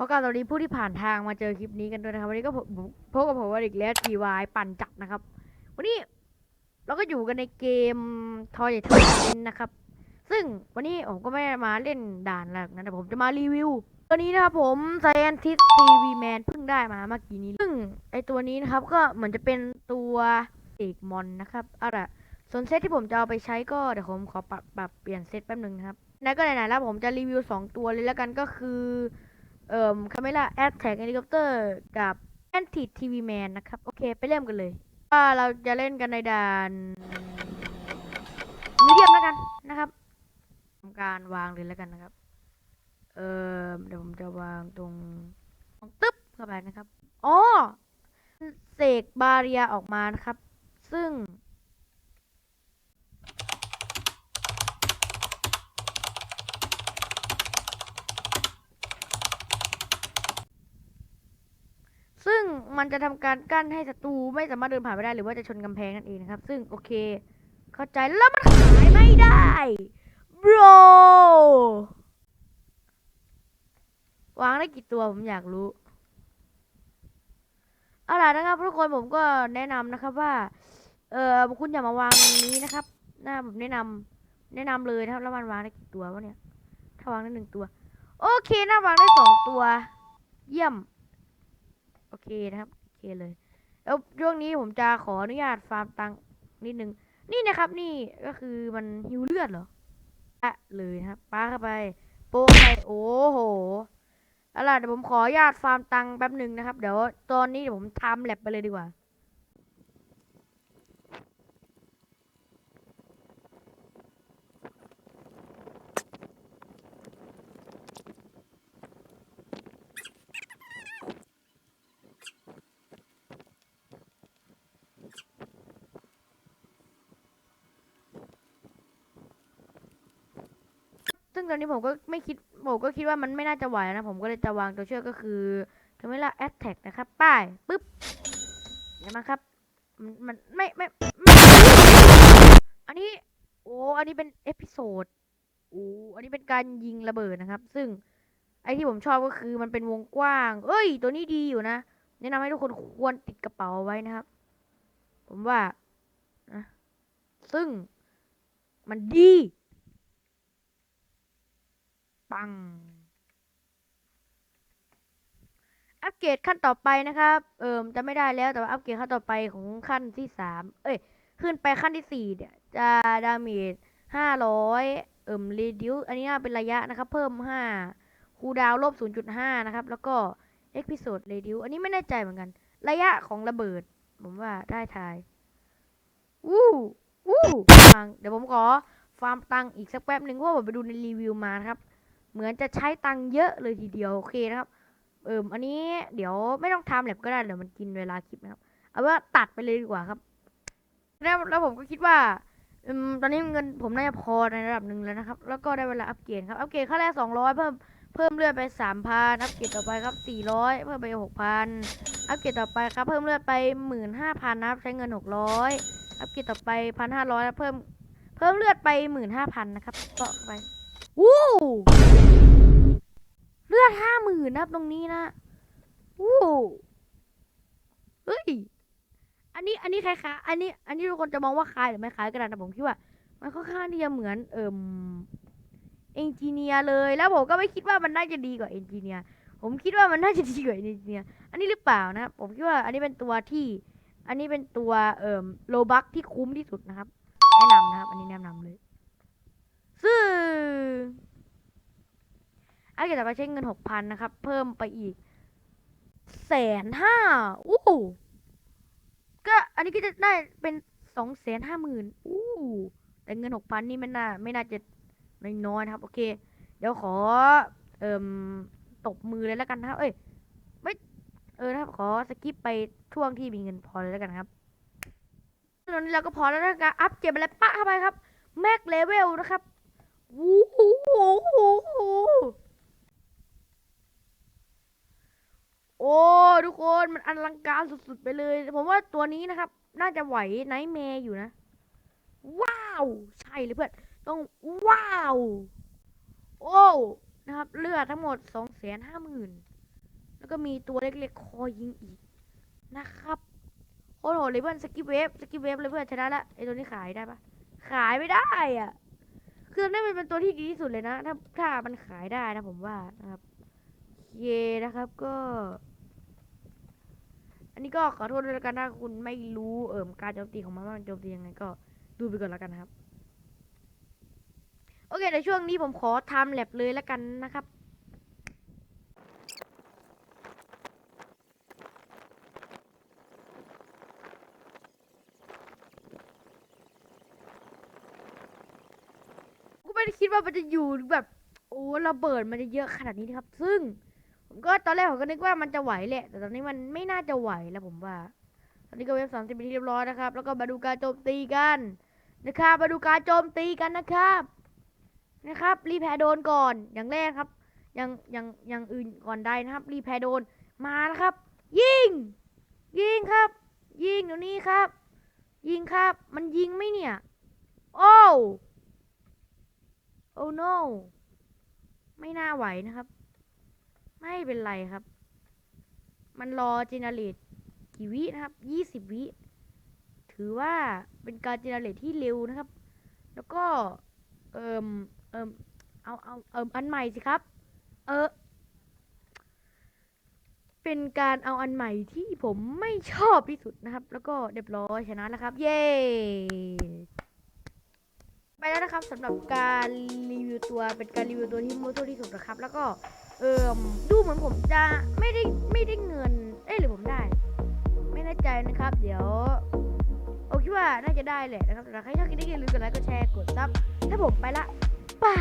ขอกราบสวัสดีผู้ที่ผ่านทางมาเจอคลิปนี้กันด้วยนะครับวันนี้ก็ผมพบกับผมวันอีกแล้ว TY ปั่นจักรนะครับ วันนี้เราก็อยู่กันในเกมทอยทอยเล่นนะครับ ซึ่งวันนี้ผมก็ไม่ได้มาเล่นด่านแล้วนะแต่ผมจะมารีวิว ตัวนี้นะครับผม Scientist TV Man เพิ่งได้มาเมื่อกี้นี้ ซึ่งไอตัวนี้นะครับก็เหมือนจะเป็นตัวเอกมอนนะครับเอาล่ะส่วนเซตที่ผมจะเอาไปใช้ก็เดี๋ยวผมขอปรับปรับเปลี่ยนเซตแป๊บหนึงนะครับไหนก็ไหนๆแล้วผมจะรีวิวสองตัวเลยแล้วกันก็คือ เอ่อคาเมล่าแอดแท็กเฮลิคอปเตอร์กับแอนติทีวีแมนนะครับ โอเค ไปเริ่มกันเลย ว่าเราจะเล่นกันในด่านมีเดียมแล้วกันนะครับทำการวางเลยแล้วกันนะครับ เอ่อเดี๋ยวผมจะวางตรงตรงตึ๊บเข้าไปนะครับอ๋อเสกบาเรียออกมานะครับ ซึ่ง ซึ่ง มันจะทำการกั้นให้ศัตรูไม่สามารถเดินผ่านไปได้หรือว่าจะชนกำแพงนั่นเองนะครับ ซึ่งโอเค เข้าใจแล้วมันขายไม่ได้ bro วางได้กี่ตัวผมอยากรู้เอาล่ะนะครับทุกคนผมก็แนะนำนะครับว่า เออคุณอย่ามาวางตรงนี้นะครับหน้าผมแนะนำแนะนำเลยนะครับแล้วมันวางได้กี่ตัววะเนี่ยถ้าวางได้หนึ่งตัว โอเคน่าวางได้สองตัว เยี่ยม โอเคนะครับโอเคเลยแล้วช่วงนี้ผมจะขออนุญาตฟาร์มตังค์นิดนึง นี่นะครับนี่ก็คือมันหิวเลือดเหรออะเลยนะครับป้าเข้าไป โป้ไปโอ้โหเอาล่ะเดี๋ยวผมขออนุญาตฟาร์มตังค์แป๊บหนึ่งนะครับ เดี๋ยวตอนนี้เดี๋ยวผมทำแลบไปเลยดีกว่า ซึ่งตอนนี้ผมก็ไม่คิดผมก็คิดว่ามันไม่น่าจะไหวนะ ผมก็เลยจะวางตัวเชือกก็คือคาเมล่าแอตแทกนะครับ ป้ายปึ๊บเห็นไหมครับ มันมันไม่ไม่ไม่อันนี้โอ้อันนี้เป็นเอพิโซดโอ้อันนี้เป็นการยิงระเบิดนะครับ ซึ่งไอที่ผมชอบก็คือมันเป็นวงกว้าง เอ้ย ตัวนี้ดีอยู่นะ แนะนำให้ทุกคนควรติดกระเป๋าไว้นะครับ ผมว่านะซึ่งมันดี ปัง อัปเกรดขั้นต่อไปนะครับ เอิมจะไม่ได้แล้วแต่ว่าอัปเกรดขั้นต่อไปของขั้นที่สามเอ้ย ขึ้นไปขั้นที่สี่เนี่ยจะดาเมจห้าร้อยเอิมรีดิวอันนี้เป็นระยะนะครับ เพิ่มห้าคูดาวลบศูนย์จุดห้านะครับ แล้วก็เอ็กพิโซดเรดิวอันนี้ไม่แน่ใจเหมือนกัน ระยะของระเบิด ผมว่าได้ทายวู้วู้ฟังเดี๋ยวผมขอฟาร์มตังอีกสักแป๊บหนึ่งเพราะว่าผมไปดูในรีวิวมานะครับ เหมือนจะใช้ตังเยอะเลยทีเดียวโอเคนะครับเอิมอันนี้เดี๋ยวไม่ต้องทำแลบก็ได้เดี๋ยวมันกินเวลาคลิปนะครับ เอาว่าตัดไปเลยดีกว่าครับ แล้วแล้วผมก็คิดว่าตอนนี้เงินผมน่าจะพอในระดับหนึ่งแล้วนะครับ แล้วก็ได้เวลาอัปเกรดครับอัปเกรดขั้นแรกสองร้อยเพิ่มเพิ่มเลือดไปสามพันอัปเกรดต่อไปครับสี่ร้อยเพิ่มไปหกพันอัปเกรดต่อไปครับเพิ่มเลือดไปหมื่นห้าพันนะครับใช้เงินหกร้อยอัปเกรดต่อไปพันห้าร้อยเพิ่ม เพิ่มเลือดไปหมื่นห้าพันนะครับก็ไป วู้เลือดห้าหมื่นนะครับตรงนี้นะวู้เฮ้ย อันนี้ อันนี้คล้ายๆอันนี้ อันนี้ทุกคนจะมองว่าคล้ายหรือไม่คล้ายกันนะแต่ผมคิดว่า มันค่อนข้างที่จะเหมือน เอิ่มเอนจิเนียร์เลย แล้วผมก็ไม่คิดว่ามันน่าจะดีกว่าเอนจิเนียร์ ผมคิดว่ามันน่าจะดีกว่าเอนจิเนียร์ อันนี้หรือเปล่านะครับ ผมคิดว่าอันนี้เป็นตัวที่ อันนี้เป็นตัว เอิ่มโลบักที่คุ้มที่สุดนะครับ แนะนำนะครับ อันนี้แนะนำเลย ซึ่งอัปเกตไปใช้เงินหกพันนะครับ เพิ่มไปอีกแสนห้าอู้ก็อันนี้ก็จะได้เป็นสองแสนห้าหมื่นอู้แต่เงินหกพันนี่ไม่น่าไม่น่าจะน้อยนะครับ โอเค เดี๋ยวขอ เอ่มตบมือเลยแล้วกันนะครับ เอ้ยไม่เออนะครับขอสกิปไปช่วงที่มีเงินพอเลยแล้วกันครับตอนนี้เราก็พอแล้วนะครับอัพเก็บอะไรปะเข้าไปครับแม็กเลเวลนะครับ วู้หูหูหูหูโอ้ทุกคนมันอลังการสุดๆไปเลย ผมว่าตัวนี้นะครับ น่าจะไหวไนท์แมร์อยู่นะ ว้าว ใช่เลยเพื่อน ต้องว้าว โอ้นะครับ เลือดทั้งหมดสองแสนห้าหมื่นแล้วก็มีตัวเล็กๆ คอยิงอีกนะครับโอ้โหดเลยเพื่อนสกิปเวฟสกิปเวฟเลยเพื่อนชนะละไอตัวนี้ขายได้ปะขายไม่ได้อะ คือนี่มันเป็นตัวที่ดีที่สุดเลยนะ ถ้าถ้ามันขายได้นะผมว่านะครับเยนะครับก็ อันนี้ก็ขอโทษด้วยแล้วกันถ้าคุณไม่รู้เอิ่มการโจมตีของมันว่ามันโจมตียังไงก็ดูไปก่อนแล้วกันนะครับ โอเคในช่วงนี้ผมขอทำแลบเลยแล้วกันนะครับ ไม่ได้คิดว่ามันจะอยู่แบบโอ้ระเบิดมันจะเยอะขนาดนี้นะครับ ซึ่ง ผมก็ตอนแรกผมก็นึกว่ามันจะไหวแหละ แต่ตอนนี้มันไม่น่าจะไหวแล้วผมว่า ตอนนี้ก็เว็บสามสิบเป็นที่เรียบร้อยนะครับ แล้วก็มาดูการโจมตีกันนะครับมาดูการโจมตีกันนะครับ นะครับ รีแพรโดนก่อนอย่างแรกครับ อย่างอย่างอย่างอื่นก่อนได้นะครับ รีแพรโดนมานะครับ ยิง ยิงครับ ยิงเดี๋ยวนี้ครับ ยิงครับ มันยิงไหมเนี่ย โอ้ โอ้ no ไม่น่าไหวนะครับ ไม่เป็นไรครับ มันรอเจเนเรตกี่วินะครับยี่สิบวิ ถือว่าเป็นการเจเนเรตที่เร็วนะครับ แล้วก็ เอิมเอิมเอาเอาเอิมอันใหม่สิครับ เออ เป็นการเอาอันใหม่ที่ผมไม่ชอบที่สุดนะครับ แล้วก็เรียบร้อยชนะแล้วครับ เย้ แล้วนะครับสำหรับการรีวิวตัวเป็นการรีวิวตัวที่โมโตที่สุดนะครับ แล้วก็เอิมดูเหมือนผมจะไม่ได้ไม่ได้เงิน เอ้หรือผมได้ ไม่แน่ใจนะครับ เดี๋ยวโอคิดว่าน่าจะได้แหละนะครับแต่ใครชอบคลิปนี้อย่าลืมกดไลค์กดแชร์กดซับถ้าผมไปละป่า